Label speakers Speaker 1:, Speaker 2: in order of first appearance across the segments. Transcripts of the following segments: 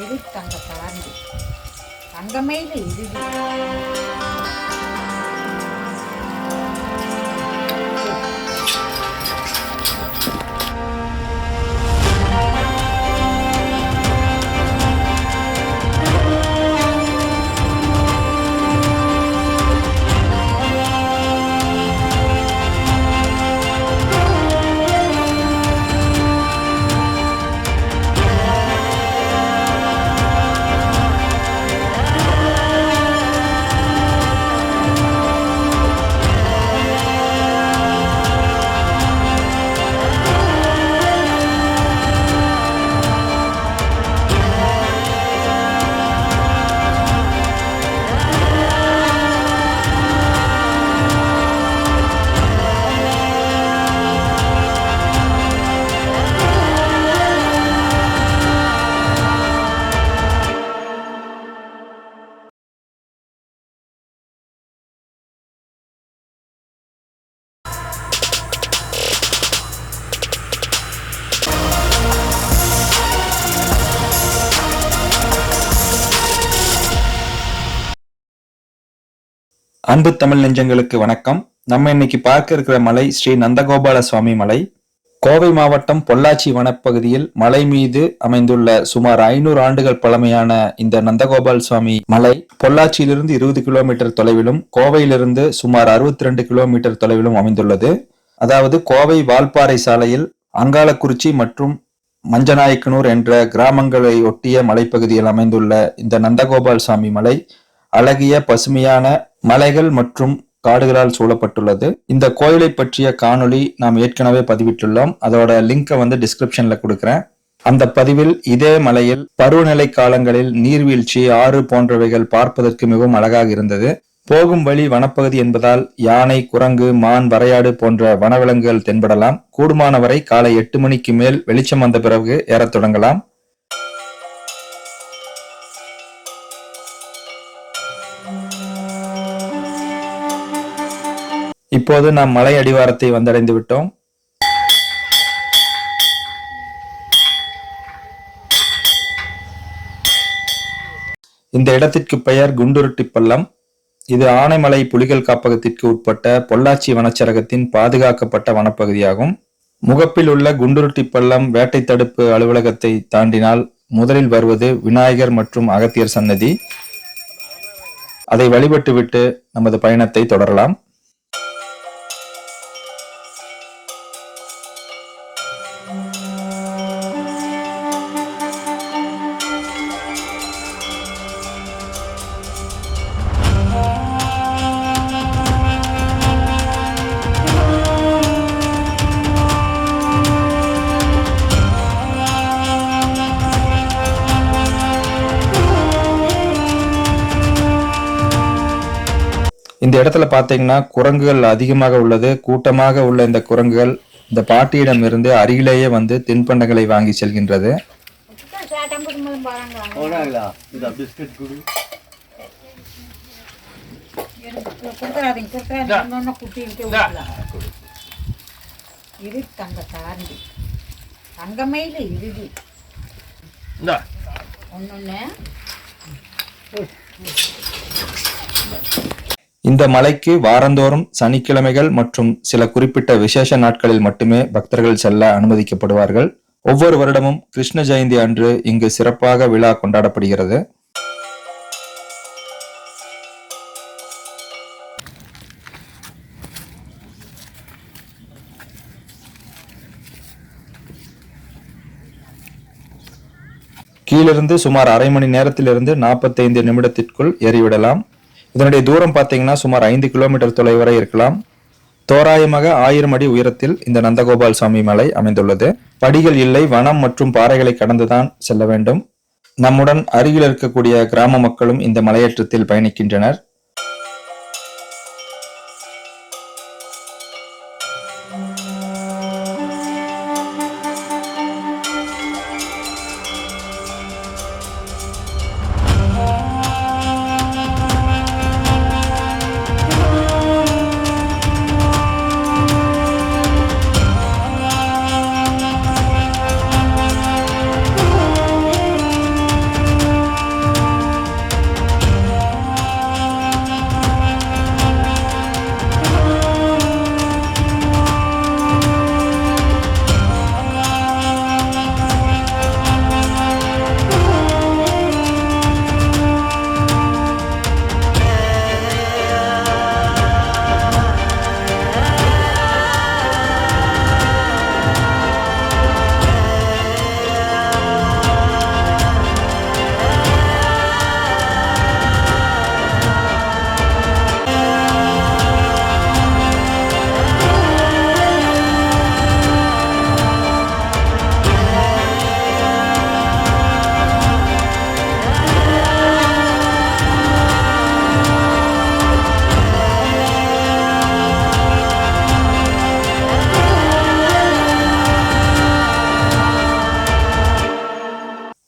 Speaker 1: இது தங்க தாண்டி தங்கமயில இது
Speaker 2: அன்பு தமிழ் நெஞ்சங்களுக்கு வணக்கம். நம்ம இன்னைக்கு பார்க்க இருக்கிற மலை ஸ்ரீ நந்தகோபால சுவாமி மலை. கோவை மாவட்டம் பொள்ளாச்சி வனப்பகுதியில் மலை மீது அமைந்துள்ள சுமார் ஐநூறு ஆண்டுகள் பழமையான இந்த நந்தகோபால் சுவாமி மலை பொள்ளாச்சியிலிருந்து இருபது கிலோமீட்டர் தொலைவிலும் கோவையிலிருந்து சுமார் அறுபத்தி ரெண்டு கிலோமீட்டர் தொலைவிலும் அமைந்துள்ளது. அதாவது கோவை வால்பாறை சாலையில் அங்காளக்குறிச்சி மற்றும் மஞ்சநாயக்கனூர் என்ற கிராமங்களை ஒட்டிய மலைப்பகுதியில் அமைந்துள்ள இந்த நந்தகோபால் சுவாமி மலை அழகிய பசுமையான மலைகள் மற்றும் காடுகளால் சூழப்பட்டுள்ளது. இந்த கோயிலை பற்றிய காணொளி நாம் ஏற்கனவே பதிவிட்டுள்ளோம். அதோட லிங்கை வந்து டிஸ்கிரிப்ஷன்ல கொடுக்குறேன். அந்த பதிவில் இதே மலையில் பருவநிலை காலங்களில் நீர்வீழ்ச்சி ஆறு போன்றவைகள் பார்ப்பதற்கு மிகவும் அழகாக இருந்தது. போகும் வழி வனப்பகுதி என்பதால் யானை குரங்கு மான் வரையாடு போன்ற வனவிலங்குகள் தென்படலாம். கூடுமானவரை காலை எட்டு மணிக்கு மேல் வெளிச்சம் வந்த பிறகு ஏறத் தொடங்கலாம். இப்போது நாம் மலை அடிவாரத்தை வந்தடைந்து விட்டோம். இந்த இடத்திற்கு பெயர் குண்டுருட்டி பள்ளம். இது ஆனைமலை புலிகள் காப்பகத்திற்கு உட்பட்ட பொள்ளாச்சி வனச்சரகத்தின் பாதுகாக்கப்பட்ட வனப்பகுதியாகும். முகப்பில் உள்ள குண்டுருட்டி பள்ளம் வேட்டை தடுப்பு அலுவலகத்தை தாண்டினால் முதலில் வருவது விநாயகர் மற்றும் அகத்தியர் சன்னதி. அதை வழிபட்டுவிட்டு நமது பயணத்தை தொடரலாம். இடத்துல பாத்தீங்கன்னா குரங்குகள் அதிகமாக உள்ளது. கூட்டமாக உள்ள இந்த குரங்குகள் இந்த பாட்டியிடம் இருந்து அருகிலேயே வந்து தின்பண்டங்களை வாங்கி செல்கின்றது.
Speaker 1: தங்க தாண்டி. தங்கமயில இறுதி. ஒன்னொன்னு.
Speaker 2: இந்த மலைக்கு வாரந்தோறும் சனிக்கிழமைகள் மற்றும் சில குறிப்பிட்ட விசேஷ நாட்களில் மட்டுமே பக்தர்கள் செல்ல அனுமதிக்கப்படுவார்கள். ஒவ்வொரு வருடமும் கிருஷ்ண ஜெயந்தி அன்று இங்கு சிறப்பாக விழா கொண்டாடப்படுகிறது. கீழிருந்து சுமார் அரை மணி நேரத்திலிருந்து நாற்பத்தைந்து நிமிடத்திற்குள் ஏறிவிடலாம். இதனுடைய தூரம் பார்த்தீங்கன்னா சுமார் ஐந்து கிலோமீட்டர் தொலைவரை வரை இருக்கலாம். தோராயமாக ஆயிரம் அடி உயரத்தில் இந்த நந்தகோபால் சுவாமி மலை அமைந்துள்ளது. படிகள் இல்லை வனம் மற்றும் பாறைகளை கடந்துதான் செல்ல வேண்டும். நம்முடன் அருகில் இருக்கக்கூடிய கிராம மக்களும் இந்த மலையேற்றத்தில் பயணிக்கின்றனர்.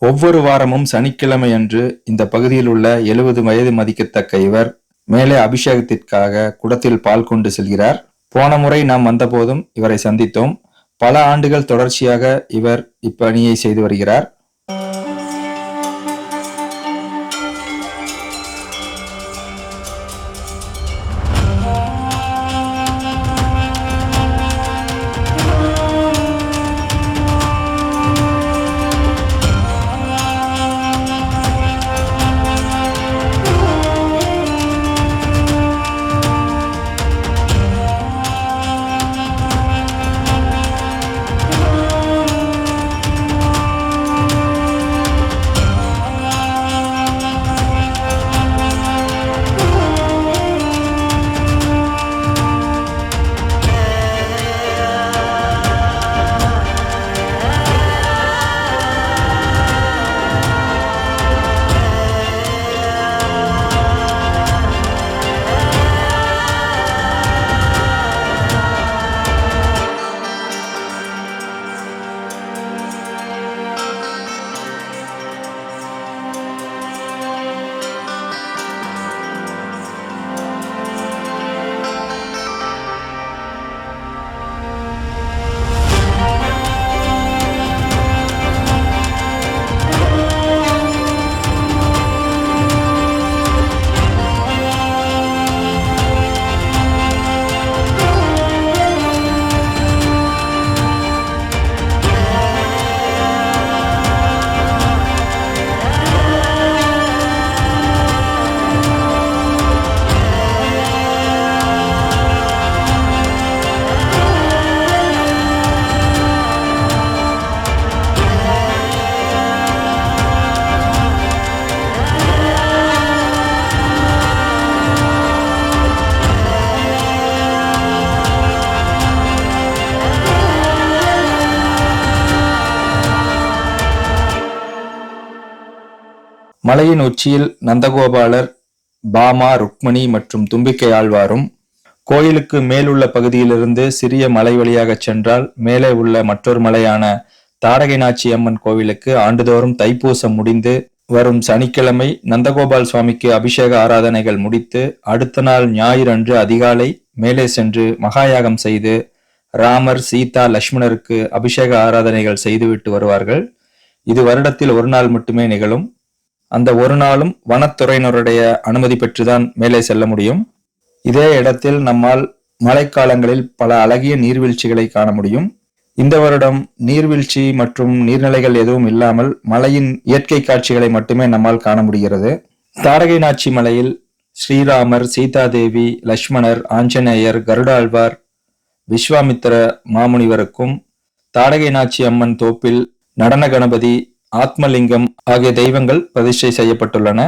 Speaker 2: ஒவ்வொரு வாரமும் சனிக்கிழமை அன்று இந்த பகுதியில் உள்ள எழுபது வயது மதிக்கத்தக்க இவர் மேலே அபிஷேகத்திற்காக குடத்தில் பால் கொண்டு செல்கிறார். போன முறை நாம் வந்தபோதும் இவரை சந்தித்தோம். பல ஆண்டுகள் தொடர்ச்சியாக இவர் இப்பணியை செய்து வருகிறார். மலையின் உச்சியில் நந்தகோபாலர் பாமா ருக்மணி மற்றும் தும்பிக்கை ஆழ்வாரும் கோயிலுக்கு மேலுள்ள பகுதியிலிருந்து சிறிய மலை வழியாக சென்றால் மேலே உள்ள மற்றொரு மலையான தாரகைநாச்சி அம்மன் கோவிலுக்கு ஆண்டுதோறும் தைப்பூசம் முடிந்து வரும் சனிக்கிழமை நந்தகோபால் சுவாமிக்கு அபிஷேக ஆராதனைகள் முடித்து அடுத்த நாள் ஞாயிறு அன்று அதிகாலை மேலே சென்று மகாயாகம் செய்து ராமர் சீதா லக்ஷ்மணருக்கு அபிஷேக ஆராதனைகள் செய்துவிட்டு வருவார்கள். இது வருடத்தில் ஒரு நாள் மட்டுமே நிகழும். அந்த ஒரு நாளும் வனத்துறையினருடைய அனுமதி பெற்றுதான் மேலே செல்ல முடியும். இதே இடத்தில் நம்மால் மழைக்காலங்களில் பல அழகிய நீர்வீழ்ச்சிகளை காண முடியும். இந்த வருடம் நீர்வீழ்ச்சி மற்றும் நீர்நிலைகள் எதுவும் இல்லாமல் மலையின் இயற்கை காட்சிகளை மட்டுமே நம்மால் காண முடிகிறது. தாரகை நாச்சி மலையில் ஸ்ரீராமர் சீதாதேவி லக்ஷ்மணர் ஆஞ்சநேயர் கருடாழ்வார் விஸ்வாமித்திர மாமுனிவருக்கும் தாடகை நாச்சி அம்மன் தோப்பில் நடன கணபதி ஆத்மலிங்கம் ஆகிய தெய்வங்கள் பிரதிஷ்டை செய்யப்பட்டுள்ளன.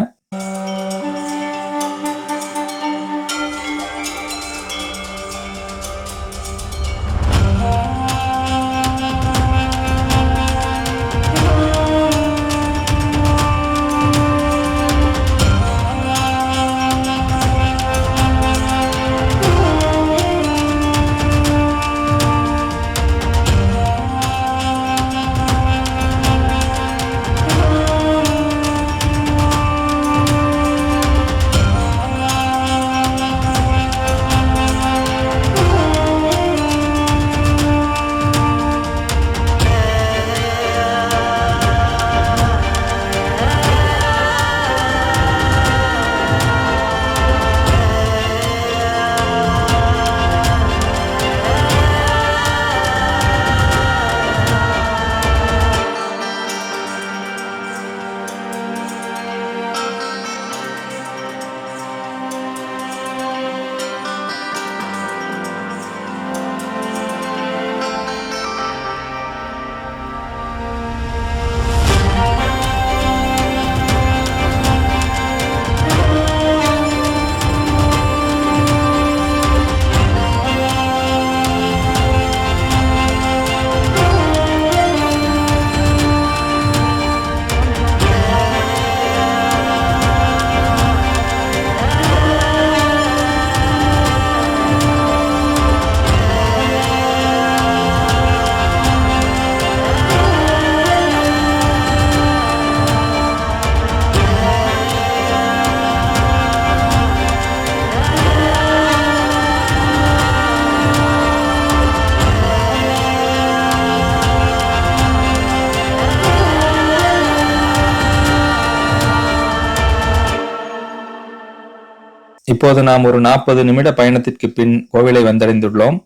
Speaker 2: இப்போது நாம் ஒரு நாற்பது நிமிட பயணத்திற்கு பின் கோவிலை வந்தடைந்துள்ளோம்.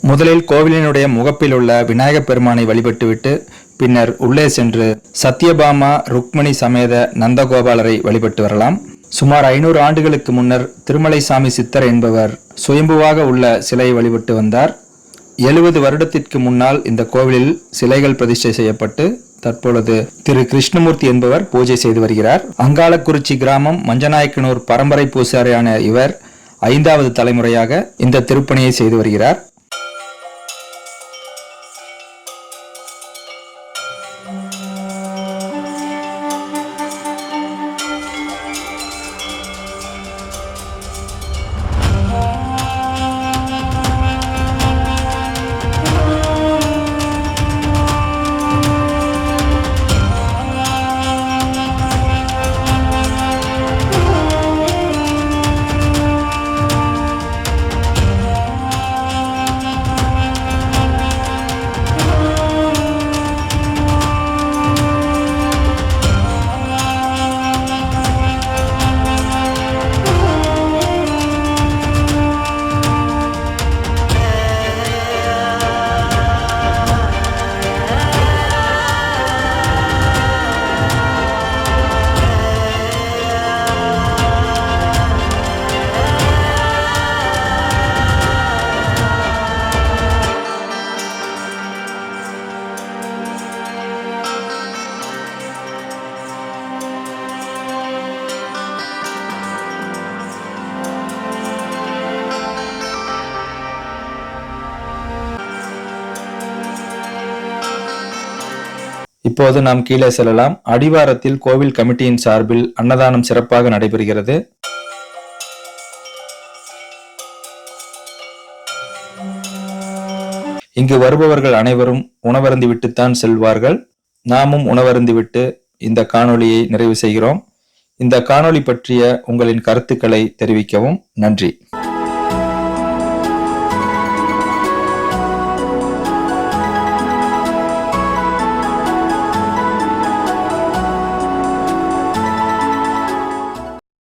Speaker 2: முதலில் கோவிலினுடைய முகப்பில் உள்ள விநாயகப் பெருமானை வழிபட்டுவிட்டு பின்னர் உள்ளே சென்று சத்யபாமா ருக்மணி சமேத நந்தகோபாலரை வழிபட்டு வரலாம். சுமார் ஐநூறு ஆண்டுகளுக்கு முன்னர் திருமலைசாமி சித்தர் என்பவர் சுயம்புவாக உள்ள சிலையை வழிபட்டு வந்தார். எழுபது வருடத்திற்கு முன்னால் இந்த கோவிலில் சிலைகள் பிரதிஷ்டை செய்யப்பட்டு தற்பொழுது திரு கிருஷ்ணமூர்த்தி என்பவர் பூஜை செய்து வருகிறார். அங்காளக்குறிச்சி கிராமம் மஞ்சநாயக்கனூர் பரம்பரை பூசாரியான இவர் ஐந்தாவது தலைமுறையாக இந்த திருப்பணியை செய்து வருகிறார். இப்போது நாம் கீழே செல்லலாம். அடிவாரத்தில் கோவில் கமிட்டியின் சார்பில் அன்னதானம் சிறப்பாக நடைபெறுகிறது. இங்கு வருபவர்கள் அனைவரும் உணவருந்திவிட்டுத்தான் செல்வார்கள். நாமும் உணவருந்திவிட்டு இந்த காணொளியை நிறைவு செய்கிறோம். இந்த காணொளி பற்றிய உங்களின் கருத்துக்களை தெரிவிக்கவும் நன்றி.